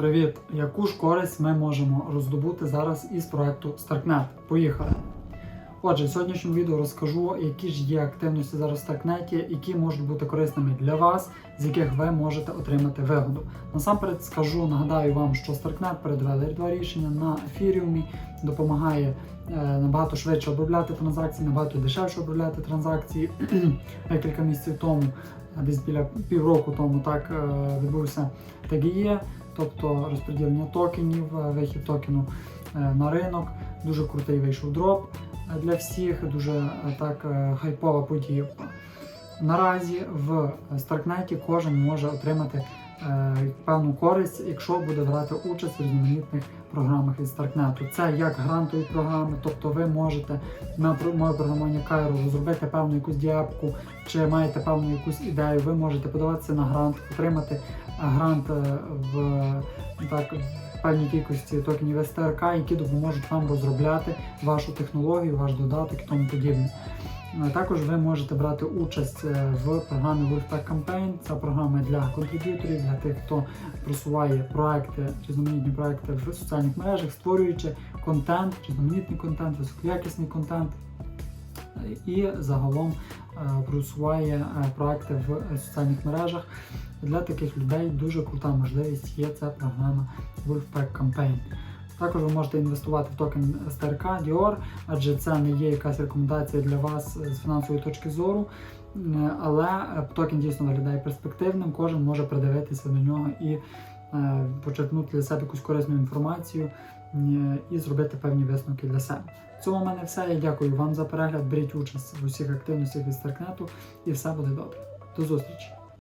Привіт! Яку ж користь ми можемо роздобути зараз із проекту StarkNet? Поїхали! Отже, в сьогоднішньому відео розкажу, які ж є активності зараз в StarkNet, які можуть бути корисними для вас, з яких ви можете отримати вигоду. Насамперед скажу, нагадаю вам, що StarkNet передавали два рішення на ефіріумі, допомагає е, набагато швидше обробляти транзакції, набагато дешевше обробляти транзакції. Декілька місяців тому, десь біля півроку тому, так е, відбувся ТГЄ, тобто розподілення токенів, е, вихід токену е, на ринок. Дуже крутий вийшов дроп е, для всіх, дуже так хайпова подія. Наразі в Старкнеті кожен може отримати певну користь, якщо буде брати участь в різноманітних програмах від Старкнету. Це як грантові програми, тобто ви можете на моє програмування Кайро розробити певну якусь діапку, чи маєте певну якусь ідею, ви можете подаватися на грант, отримати е, грант е, в так. Певній кількості токенів СТРК, які допоможуть вам розробляти вашу технологію, ваш додаток і тому подібне. Е, Також ви можете брати участь е, в програмі Wolfpack Campaign. Це програма для контриб'юторів, для тих, хто просуває проекти, різноманітні проекти в соціальних мережах, створюючи контент, різноманітний контент, високоякісний контент. І загалом е, просуває проекти в соціальних мережах. Для таких людей дуже крута можливість є ця програма Wolfpack Campaign. Також ви можете інвестувати в токен СТРК Dior, адже це не є якась рекомендація для вас з фінансової точки зору. Але е, токен дійсно виглядає перспективним, кожен може придивитися до нього і е, почерпнути для себе якусь корисну інформацію е, і зробити певні висновки для себе. В цьому в мене все. Я дякую вам за перегляд. Беріть участь в усіх активностях від Старкнету і все буде добре. До зустрічі!